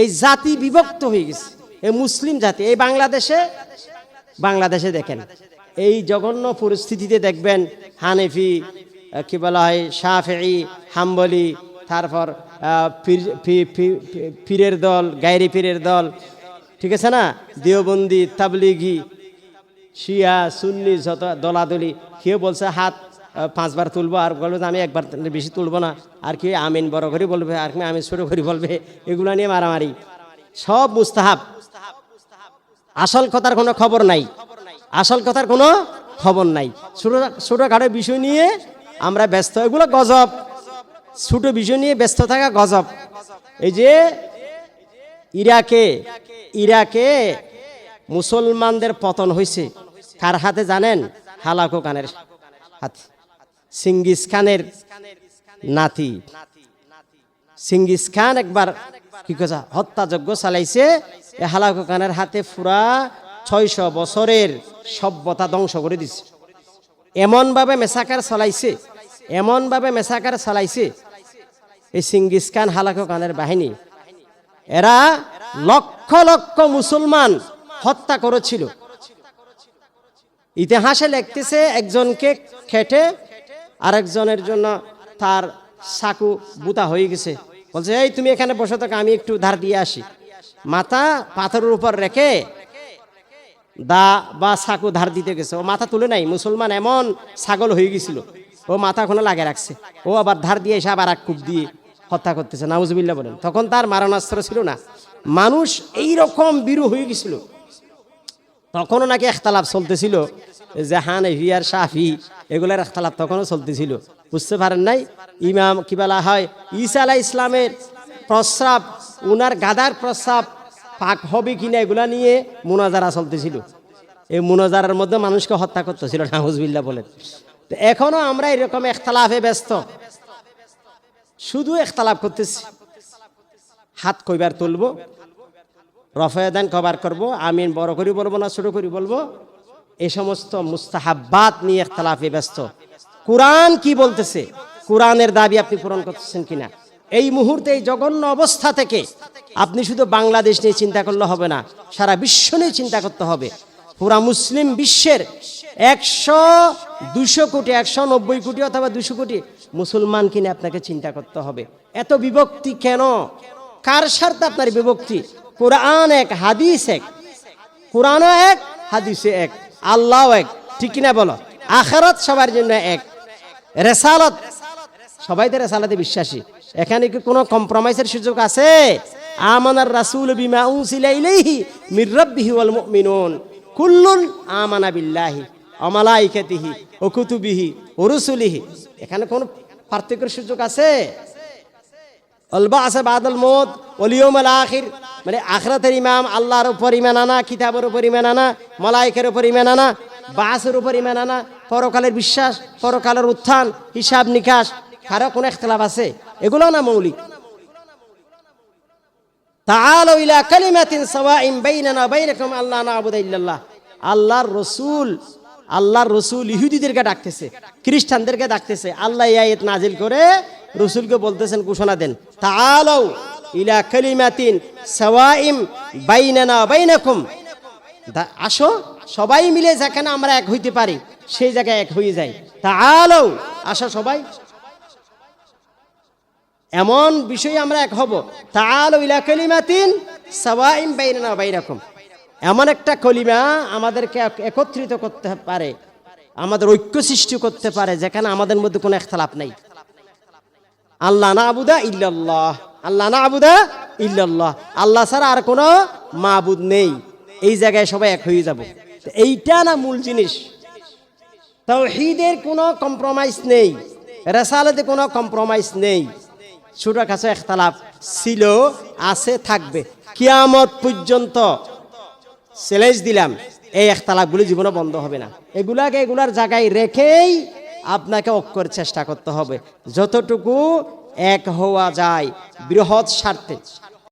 এই জাতি বিভক্ত হয়ে গেছে। এই মুসলিম জাতি, এই বাংলাদেশে বাংলাদেশে দেখেন, এই জঘন্য পরিস্থিতিতে দেখবেন হানেফি কি বলা হয় শাফি হাম্বলি, তারপর পীরের দল গায়রি পীরের দল, ঠিক আছে না? দেওবন্দি, তাবলিগি, শিয়া, সুন্নি যত দলাদলি, কেউ বলছে হাত পাঁচবার তুলবো আর বলবে যে আমি একবার বেশি তুলবো না। আর কি আমিন বড় করে বলবে, আর কি আমিন ছোটো করে বলবে। এগুলো নিয়ে মারামারি। সব মুস্তাহাব। আসল কথার কোনো খবর নাই। আসল কথার কোনো খবর নাই। ছোটো ছোটোখাটো বিষয় নিয়ে আমরা ব্যস্ত। এগুলো গজব। ছোটো বিষয় নিয়ে ব্যস্ত থাকা গজব। এই যে ইরাকে ইরাকে মুসলমানদের পতন হয়েছে কার হাতে জানেন? হালাকো কানের হাতে। সিঙ্গিস খানের নাতি। সিঙ্গিস খান একবার কি কথা হত্যাযজ্ঞ চালাইছে। এ হালাকো খানের হাতে পুরা ছয়শো বছরের সভ্যতা ধ্বংস করে দিছে। এমনভাবে মেসাকার চালাইছে। এমনভাবে মেসাকার চালাইছে এই সিঙ্গিস খান হালাকো খানের বাহিনী। এরা লক্ষ লক্ষ মুসলমান হত্যা করেছিল। ইতিহাসে লিখতেছে, একজনকে খেটে আরেকজনের জন্য তার সাকু বুতা হয়ে গেছে। বলছে, এই তুমি এখানে বসে থাকো, আমি একটু ধার দিয়ে আসি। মাথা পাথরের উপর রেখে দা বা সাকু ধার দিতে গেছে। ও মাথা তুলে নাই, মুসলমান এমন ছাগল হয়ে গেছিল। ও মাথা ওখানে লাগে রাখছে। ও আবার ধার দিয়ে এসে আবার এক কূপ দিয়ে হত্যা করতেছে। নাউজবিল্লা বলেন। তখন তার মারণাস্ত্র ছিল না। মানুষ এই রকম বিরু হয়ে গেছিল। তখনও নাকি একতালাপ চলতেছিল। যে হান হিয়ার সাফি এগুলোর একতালাপ তখনও চলতেছিল। বুঝতে পারেন নাই? ইমাম কি বলা হয়? ঈসা আলাহ ইসলামের প্রস্রাব, উনার গাদার প্রস্রাব পাক হবে কিনা এগুলা নিয়ে মুনাজারা চলতেছিল। এই মোনাজারার মধ্যে মানুষকে হত্যা করতেছিল নাহুজবিল্লা বলেন। তো এখনও আমরা এরকম একতালাফে ব্যস্ত। শুধু একতালাপ করতেছি। হাত কইবার তুলবো। রফায়দান কভার করব, আমিন বড় করি বলব না ছোট করি বলব? এই সমস্ত মুস্তাহাব্বাত নিয়ে একতলাফে ব্যস্ত। কোরআন কি বলতেছে? কোরআনের দাবি আপনি পূরণ করতেছেন কিনা? এই মুহূর্তে এই জঘন্য অবস্থা থেকে আপনি শুধু বাংলাদেশ নিয়ে চিন্তা করলে হবে না, সারা বিশ্ব নিয়ে চিন্তা করতে হবে। পুরা মুসলিম বিশ্বের একশো, দুশো কোটি, একশো নব্বই কোটি অথবা দুশো কোটি মুসলমান কিনে আপনাকে চিন্তা করতে হবে। এত বিভক্তি কেন? কার স্বার্থে আপনার বিভক্তি? কোরআন এক হাদিস এক। কোরআনও এক হাদিসে এক। আল্লাহ এক। ঠিক কিনা বলো? আখারাত সবার জন্য এক। রেসালত। সবাই তো রেসালাতে বিশ্বাসী। এখানে কি কোনো কম্প্রোমাইজের সুযোগ আছে? আমানার রাসূল বিমা উনসিলা ইলাইহি মির ওয়াল মুমিনুন। কুল্লুন আমানা বিল্লাহি ওয়া মালাইকাতিহি ওয়া কুতুবিহি ওয়া রুসুলিহি। এখানে কোনো পার্থক্যের সুযোগ আছে? অলবা আছে বাদল মত অলিয়ম আল আখির। মানে আখরাতের ইমাম আল্লাহর উপর ইমান আনা কিতাবের উপর ইমান আনা মলাইকের উপর ইমান আনা বাসের উপর ইমান আনা পরকালের বিশ্বাস পরকালের উত্থান হিসাব নিকাশ কারো কোনো একতলাপ আছে এগুলো না মৌলিক تعالوا إلى كلمة سواء بيننا وبينكم ألا نعبد إلا الله আল্লাহর রসুল আল্লাহর রসুল ইহুদিদেরকে ডাকতেছে খ্রিস্টানদেরকে ডাকতেছে আল্লাহ এই আয়াত নাজিল করে রসুলকে বলতেছেন ঘোষণা দেন তাআলাউ ইলা কালিমাতিন সাওয়াইম বাইনানা বাইনাকুম। আসো, সবাই মিলে যেখানে আমরা এক হইতে পারি, সেই জায়গায় এক হয়ে যাই। তাআলাউ আসো সবাই। এমন বিষয়ে আমরা এক হব। তাআলাউ ইলা কালিমাতিন সাওয়াইম বাইনানা বাইনাকুম। এমন একটা কলিমা আমাদেরকে একত্রিত করতে পারে, আমাদের ঐক্য সৃষ্টি করতে পারে, যেখানে আমাদের মধ্যে কোনো একতলাপ নাই। আল্লাহ না আবুদা ইল্লাল্লাহ। আল্লাহ না আবুদা ইল্লাল্লাহ। আল্লাহ ছাড়া আর কোনো মাবুদ নেই। এই জায়গায় সবাই এক হয়ে যাব। এইটা না মূল জিনিস। তাওহীদের কোনো কম্প্রোমাইজ নেই। রেসালাতে কোনো কম্প্রোমাইজ নেই। ছোট কাছে একতলাপ ছিল, আছে, থাকবে। কিয়ামত পর্যন্ত চ্যালেঞ্জ দিলাম। এই একতালাপগুলি জীবনে বন্ধ হবে না। এগুলাকে এগুলার জায়গায় রেখেই আপনাকে অক্ষর চেষ্টা করতে হবে। যতটুকু এক হওয়া যায় বৃহৎ স্বার্থে।